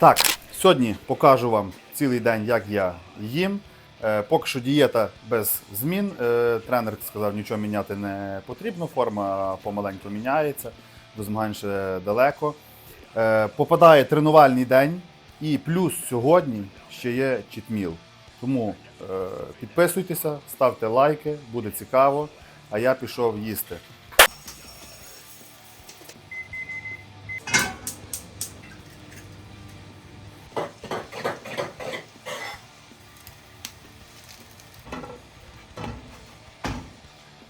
Так, сьогодні покажу вам цілий день, як я їм. Е, поки що дієта без змін. Е, тренер сказав, нічого міняти не потрібно, форма помаленьку міняється, до змагань ще далеко. Е, попадає тренувальний день, і плюс сьогодні ще є читміл. Тому підписуйтеся, ставте лайки, буде цікаво. А я пішов їсти.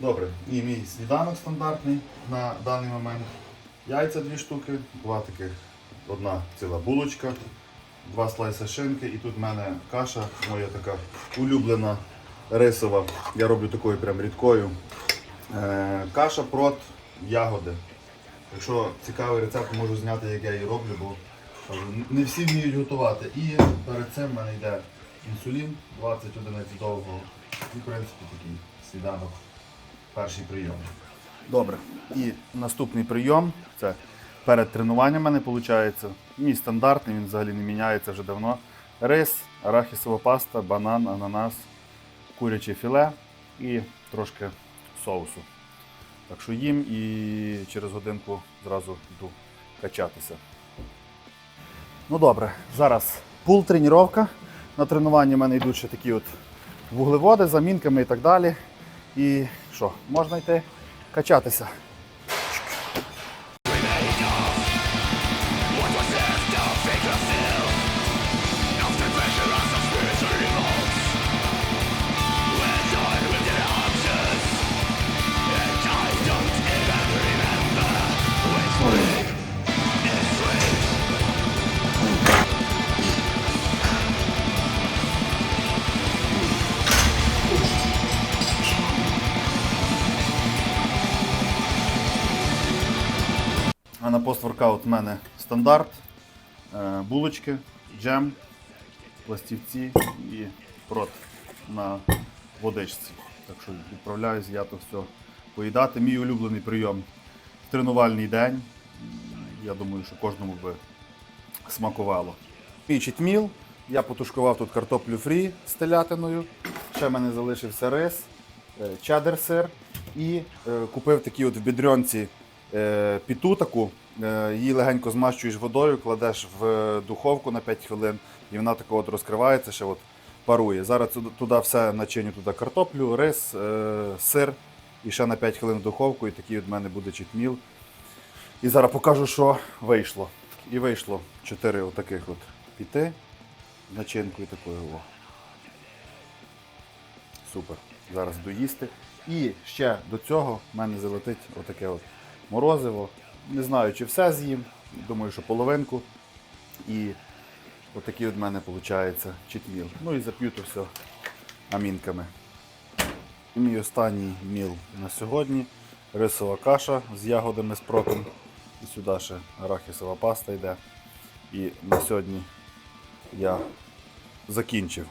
Добре, і мій сніданок стандартний на даний момент. Яйця дві штуки, два таких, одна ціла булочка, два слайси шинки і тут в мене каша, моя така улюблена рисова. Я роблю такою прям рідкою. Е, каша прот ягоди. Якщо цікавий рецепт, можу зняти, як я її роблю, бо не всі вміють готувати. І перед цим в мене йде інсулін 20 одиниць довго. І в принципі такий сніданок. Перший прийом. Добре. І наступний прийом це перед тренуванням мене виходить. Мій стандартний, він взагалі не міняється вже давно. Рис, арахісова паста, банан, ананас, куряче філе і трошки соусу. Так що їм і через годинку зразу йду качатися. Ну добре, зараз пул тренування. На тренуванні в мене йдуть ще такі от вуглеводи замінками і так далі. І що, можна йти качатися. А на постворкаут в мене стандарт, е, булочки, джем, пластівці і прот на водичці. Так що відправляюсь я то все поїдати. Мій улюблений прийом в тренувальний день. Я думаю, що кожному би смакувало. Мій читміл. Я потушкував тут картоплю фрі з телятиною. Ще в мене залишився рис, е, чадер-сир і е, купив такі от в бідрьонці е, піту таку. Е, її легенько змащуєш водою, кладеш в духовку на 5 хвилин, і вона така от розкривається, ще от парує. Зараз туди- все начиню туди картоплю, рис, е, сир і ще на 5 хвилин в духовку, і такий от в мене буде читміл. І зараз покажу, що вийшло. І вийшло 4 отаких от піти начинкою такою. О. Супер. Зараз доїсти. І ще до цього в мене залетить отаке от морозиво. Не знаю, чи все з'їм. Думаю, що половинку. І отакий от мене виходить читміл. Ну і зап'ю то все амінками. Мій останній міл на сьогодні. Рисова каша з ягодами з протом. І сюди ще арахісова паста йде. І на сьогодні я закінчив.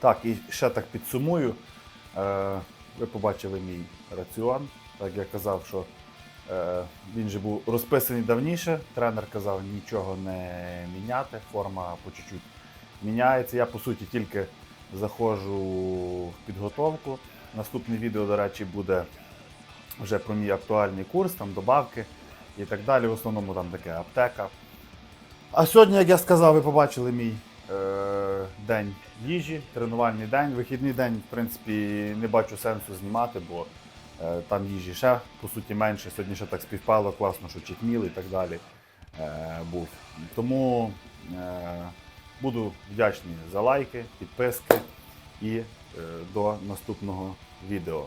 Так, і ще так підсумую. Е, ви побачили мій раціон. Так я казав, що е, він же був розписаний давніше. Тренер казав нічого не міняти, форма по чуть-чуть міняється. Я по суті тільки заходжу в підготовку. Наступне відео, до речі, буде вже про мій актуальний курс, там добавки і так далі. В основному там таке аптека. А сьогодні, як я сказав, ви побачили мій е, день їжі, тренувальний день. Вихідний день, в принципі, не бачу сенсу знімати, бо там їжі ще по суті менше. Сьогодні ще так співпало, класно, що чекміл і так далі е, був. Тому е, буду вдячний за лайки, підписки і е, до наступного відео.